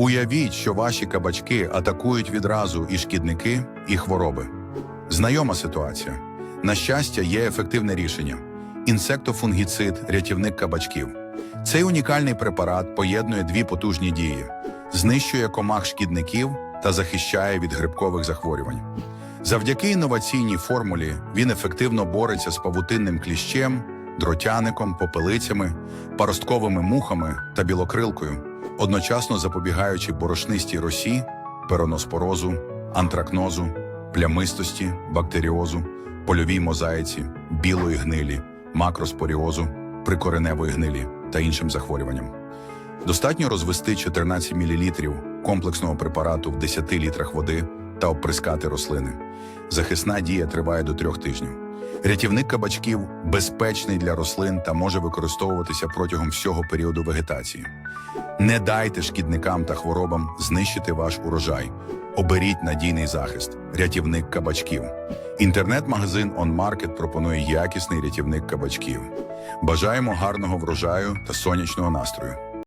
Уявіть, що ваші кабачки атакують відразу і шкідники, і хвороби. Знайома ситуація. На щастя, є ефективне рішення: інсектофунгіцид, рятівник кабачків. Цей унікальний препарат поєднує дві потужні дії: знищує комах шкідників та захищає від грибкових захворювань. Завдяки інноваційній формулі він ефективно бореться з павутинним кліщем, дротяником, попелицями, паростковими мухами та білокрилкою, одночасно запобігаючи борошнистій росі, пероноспорозу, антракнозу, плямистості, бактеріозу, польовій мозаїці, білої гнилі, макроспоріозу, прикореневої гнилі та іншим захворюванням. Достатньо розвести 14 мл комплексного препарату в 10 літрах води та оприскати рослини. Захисна дія триває до трьох тижнів. Рятівник кабачків безпечний для рослин та може використовуватися протягом всього періоду вегетації. Не дайте шкідникам та хворобам знищити ваш урожай. Оберіть надійний захист рятівник кабачків. Інтернет-магазин OnMarket пропонує якісний рятівник кабачків. Бажаємо гарного врожаю та сонячного настрою.